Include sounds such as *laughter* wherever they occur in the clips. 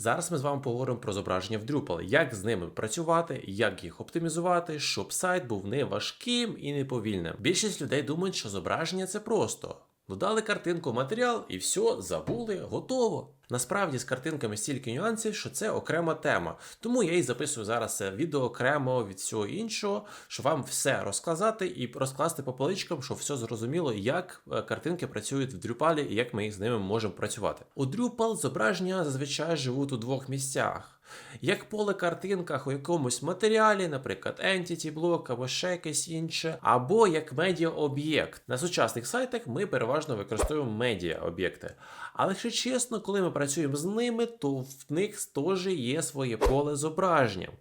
Зараз ми з вами поговоримо про зображення в Drupal, як з ними працювати, як їх оптимізувати, щоб сайт був не важким і не повільним. Більшість людей думають, що зображення це просто. Додали картинку в матеріал і все, забули, готово. Насправді з картинками стільки нюансів, що це окрема тема. Тому я і записую зараз це відео окремо від всього іншого, щоб вам все розказати і розкласти по поличкам, щоб все зрозуміло, як е, картинки працюють в Drupal і як ми з ними можемо працювати. У Drupal зображення зазвичай живуть у двох місцях. Як поле картинках у якомусь матеріалі, наприклад, Entity блок або ще якесь інше, або як медіа-об'єкт. На сучасних сайтах ми переважно використовуємо медіа-об'єкти. Але якщо чесно, коли ми працюємо з ними, то в них теж є своє поле зображенням.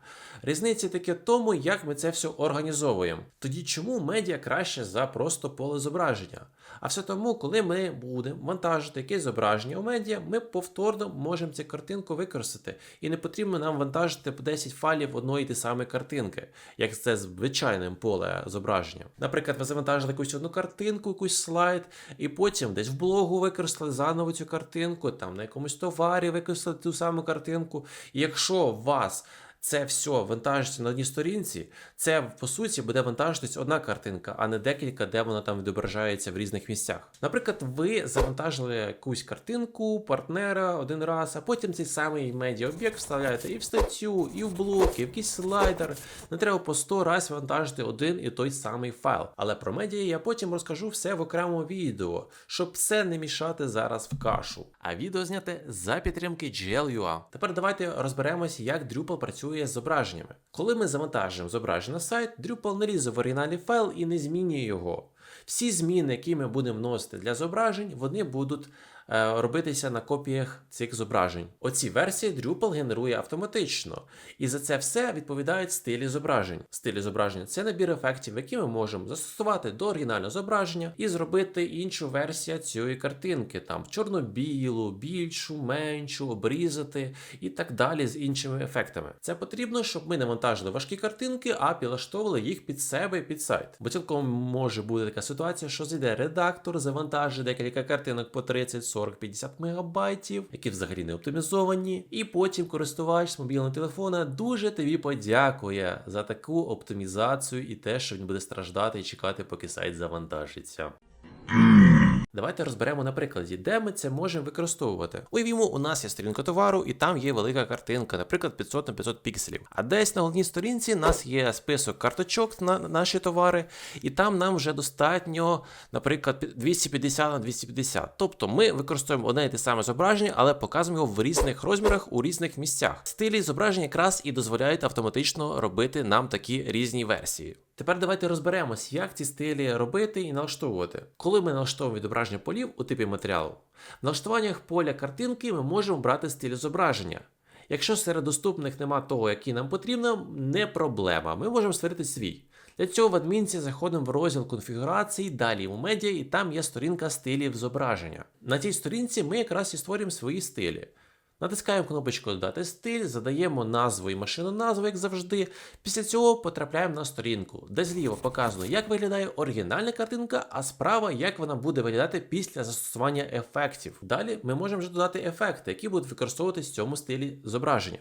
Різниця таке тому, як ми це все організовуємо. Тоді чому медіа краще за просто поле зображення? А все тому, коли ми будемо вантажити якесь зображення у медіа, ми повторно можемо цю картинку використати. І не потрібно нам вантажити по 10 файлів одної ті самої картинки, як це звичайним поле зображення. Наприклад, ви завантажили якусь одну картинку, якийсь слайд, і потім десь в блогу використали заново цю картинку, там на якомусь товарі використали ту саму картинку. І якщо у вас це все вантажиться на одній сторінці, це по суті буде вантажитись одна картинка, а не декілька, де вона там відображається в різних місцях. Наприклад, ви завантажили якусь картинку партнера один раз, а потім цей самий медіа-об'єкт вставляєте і в статтю, і в блок, і в якийсь слайдер. Не треба по 100 разів вантажити один і той самий файл. Але про медіа я потім розкажу все в окремому відео, щоб все не мішати зараз в кашу. А відео зняте за підтримки GLUA. Тепер давайте розберемося, як Drupal працює з зображеннями. Коли ми завантажуємо зображення на сайт, Drupal не різе в оригінальний файл і не змінює його. Всі зміни, які ми будемо вносити для зображень, вони будуть робитися на копіях цих зображень. Оці версії Drupal генерує автоматично, і за це все відповідають стилі зображень. Стилі зображення це набір ефектів, які ми можемо застосувати до оригінального зображення і зробити іншу версію цієї картинки, там чорно-білу, більшу, меншу, обрізати і так далі з іншими ефектами. Це потрібно, щоб ми не вантажили важкі картинки, а підлаштовували їх під себе і під сайт. Бо цілком може бути така ситуація, що зайде редактор, завантажить декілька картинок по 30, 40, 50 мегабайтів, які взагалі не оптимізовані, і потім користувач з мобільного телефона дуже тобі подякує за таку оптимізацію і те, що він буде страждати і чекати, поки сайт завантажиться. *clears throat* Давайте розберемо на прикладі, де ми це можемо використовувати. Уявімо, у нас є сторінка товару, і там є велика картинка, наприклад, 500 на 500 пікселів. А десь на головній сторінці у нас є список карточок на наші товари, і там нам вже достатньо, наприклад, 250 на 250. Тобто ми використовуємо одне і те саме зображення, але показуємо його в різних розмірах у різних місцях. Стилі зображення якраз і дозволяють автоматично робити нам такі різні версії. Тепер давайте розберемось, як ці стилі робити і налаштовувати. Коли ми налаштовуємо відображення полів у типі матеріалу, в налаштуваннях поля картинки ми можемо брати стиль зображення. Якщо серед доступних нема того, який нам потрібно, не проблема. Ми можемо створити свій. Для цього в адмінці заходимо в розділ конфігурації, далі у медіа, і там є сторінка стилів зображення. На цій сторінці ми якраз і створюємо свої стилі. Натискаємо кнопочку Додати стиль, задаємо назву і машину назву, як завжди. Після цього потрапляємо на сторінку, де зліва показано, як виглядає оригінальна картинка, а справа, як вона буде виглядати після застосування ефектів. Далі ми можемо вже додати ефекти, які будуть використовуватись в цьому стилі зображення.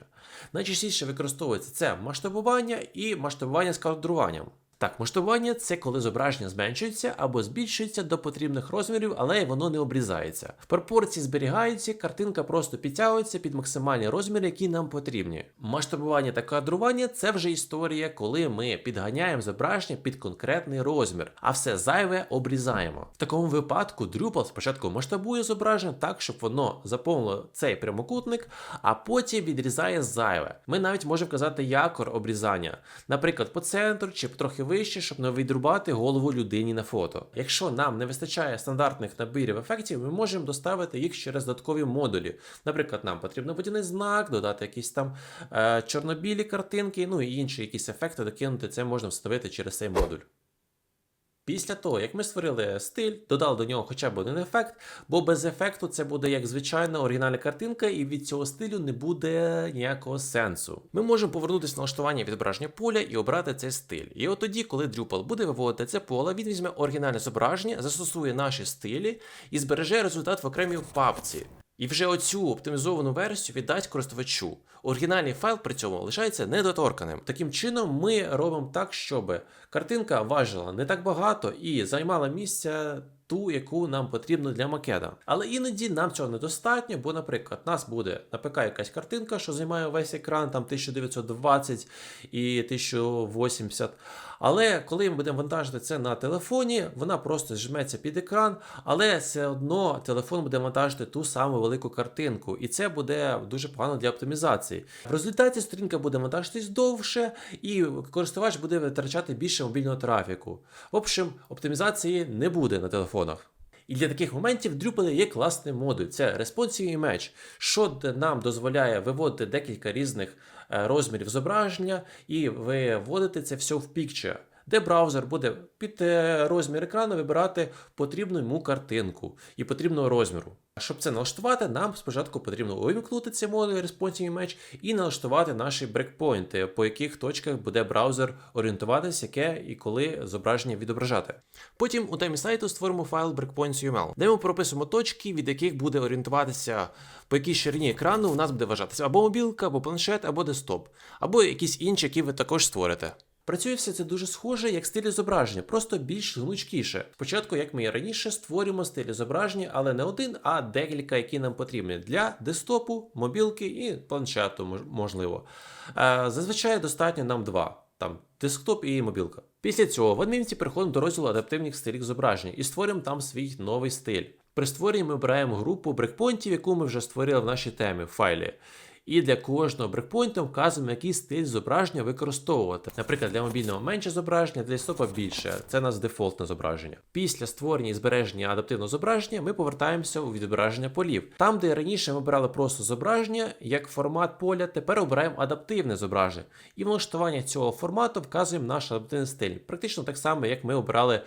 Найчастіше використовується це масштабування і масштабування з кадруванням. Так, масштабування це коли зображення зменшується або збільшується до потрібних розмірів, але воно не обрізається. В пропорції зберігаються, картинка просто підтягується під максимальні розміри, які нам потрібні. Масштабування та кадрування це вже історія, коли ми підганяємо зображення під конкретний розмір, а все зайве обрізаємо. В такому випадку Drupal спочатку масштабує зображення так, щоб воно заповнило цей прямокутник, а потім відрізає зайве. Ми навіть можемо вказати якор обрізання, наприклад, по центру чи трохи вище, щоб не відрубати голову людині на фото. Якщо нам не вистачає стандартних набірів ефектів, ми можемо доставити їх через додаткові модулі. Наприклад, нам потрібно водяний знак, додати якісь там е, чорно-білі картинки, ну і інші якісь ефекти докинути. Це можна встановити через цей модуль. Після того, як ми створили стиль, додали до нього хоча б один ефект, бо без ефекту це буде як звичайна оригінальна картинка, і від цього стилю не буде ніякого сенсу. Ми можемо повернутися на налаштування відображення поля і обрати цей стиль. І от тоді, коли Drupal буде виводити це поле, він візьме оригінальне зображення, застосує наші стилі і збереже результат в окремій папці. І вже оцю оптимізовану версію віддасть користувачу. Оригінальний файл при цьому лишається недоторканим. Таким чином, ми робимо так, щоб картинка важила не так багато і займала місце ту, яку нам потрібно для макета. Але іноді нам цього недостатньо, бо, наприклад, нас буде на ПК якась картинка, що займає весь екран, там 1920 і 1080. Але коли ми будемо вантажити це на телефоні, вона просто зжметься під екран, але все одно телефон буде вантажити ту саму велику картинку, і це буде дуже погано для оптимізації. В результаті сторінка буде вантажитись довше, і користувач буде витрачати більше мобільного трафіку. В общем, оптимізації не буде на телефонах. І для таких моментів Drupal є класний модуль. Це Responsive Image, що нам дозволяє виводити декілька різних е, розмірів зображення і виводити це все в Picture, де браузер буде під е, розмір екрану вибирати потрібну йому картинку і потрібного розміру. Щоб це налаштувати, нам спочатку потрібно увімкнути цей модуль Responsive Image і налаштувати наші брекпойнти, по яких точках буде браузер орієнтуватися, яке і коли зображення відображати. Потім у темі сайту створимо файл breakpoints.uml, де ми прописуємо точки, від яких буде орієнтуватися по якій ширині екрану у нас буде вважатися або мобілка, або планшет, або десктоп, або якісь інші, які ви також створите. Працює все це дуже схоже, як стилі зображення, просто більш гнучкіше. Спочатку, як ми і раніше, створюємо стилі зображення, але не один, а декілька, які нам потрібні для десктопу, мобілки і планшету, можливо. Е, Зазвичай достатньо нам два: там десктоп і мобілка. Після цього в адмінці переходимо до розділу адаптивних стилів зображення і створюємо там свій новий стиль. При створенні ми обираємо групу брекпойнтів, яку ми вже створили в нашій темі в файлі. І для кожного брекпойнту вказуємо, який стиль зображення використовувати. Наприклад, для мобільного менше зображення, для десктопа більше. Це у нас дефолтне зображення. Після створення і збереження адаптивного зображення ми повертаємося у відображення полів. Там, де раніше ми обирали просто зображення, як формат поля, тепер обираємо адаптивне зображення. І в налаштування цього формату вказуємо наш адаптивний стиль. Практично так само, як ми обирали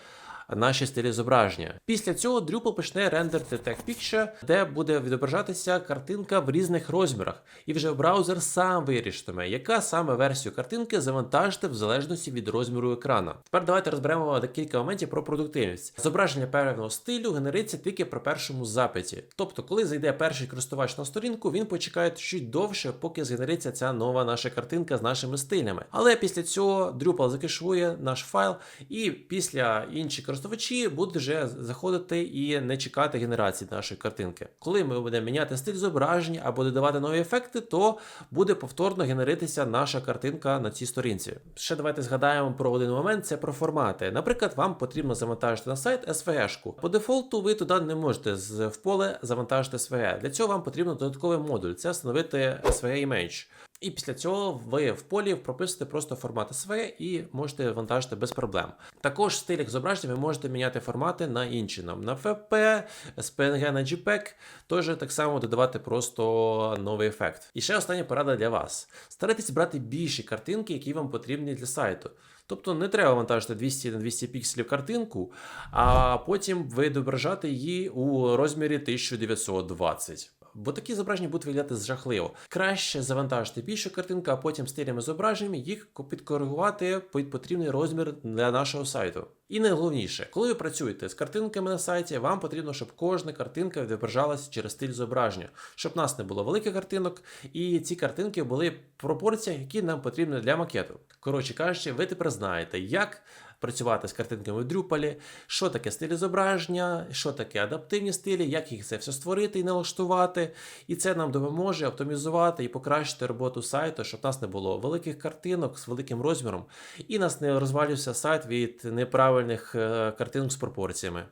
наші стилі зображення. Після цього Drupal почне рендерити Tag Picture, де буде відображатися картинка в різних розмірах, і вже браузер сам вирішитиме, яка саме версію картинки завантажити в залежності від розміру екрана. Тепер давайте розберемо декілька моментів про продуктивність. Зображення певного стилю генериться тільки при першому запиті. Тобто, коли зайде перший користувач на сторінку, він почекає чуть довше, поки згенериться ця нова наша картинка з нашими стилями. Але після цього Drupal закешує наш файл, і після інші користувачі будуть вже заходити і не чекати генерації нашої картинки. Коли ми будемо міняти стиль зображення або додавати нові ефекти, то буде повторно генеритися наша картинка на цій сторінці. Ще давайте згадаємо про один момент: це про формати. Наприклад, вам потрібно завантажити на сайт SVG-шку. По дефолту ви туди не можете в поле завантажити SVG. Для цього вам потрібно додатковий модуль це встановити SVG Image. І після цього ви в полі прописуєте просто формат SVG і можете вантажити без проблем. Також в стилях зображення ви можете міняти формати на інші нам на FP, SPNG на JPEG, теж так само додавати просто новий ефект. І ще остання порада для вас: старайтесь брати більші картинки, які вам потрібні для сайту. Тобто не треба вантажити 200 на 200 пікселів картинку, а потім відображати її у розмірі 1920. Бо такі зображення будуть виглядати жахливо. Краще завантажити більшу картинку, а потім стилями зображеннями їх підкоригувати під потрібний розмір для нашого сайту. І найголовніше, коли ви працюєте з картинками на сайті, вам потрібно, щоб кожна картинка відображалася через стиль зображення, щоб нас не було великих картинок, і ці картинки були в пропорціях, які нам потрібні для макету. Коротше кажучи, ви тепер знаєте, як працювати з картинками в Drupal, що таке стилі зображення, що таке адаптивні стилі, як їх це все створити і налаштувати. І це нам допоможе оптимізувати і покращити роботу сайту, щоб в нас не було великих картинок з великим розміром, і нас не розвалювався сайт від неправильних е, картинок з пропорціями.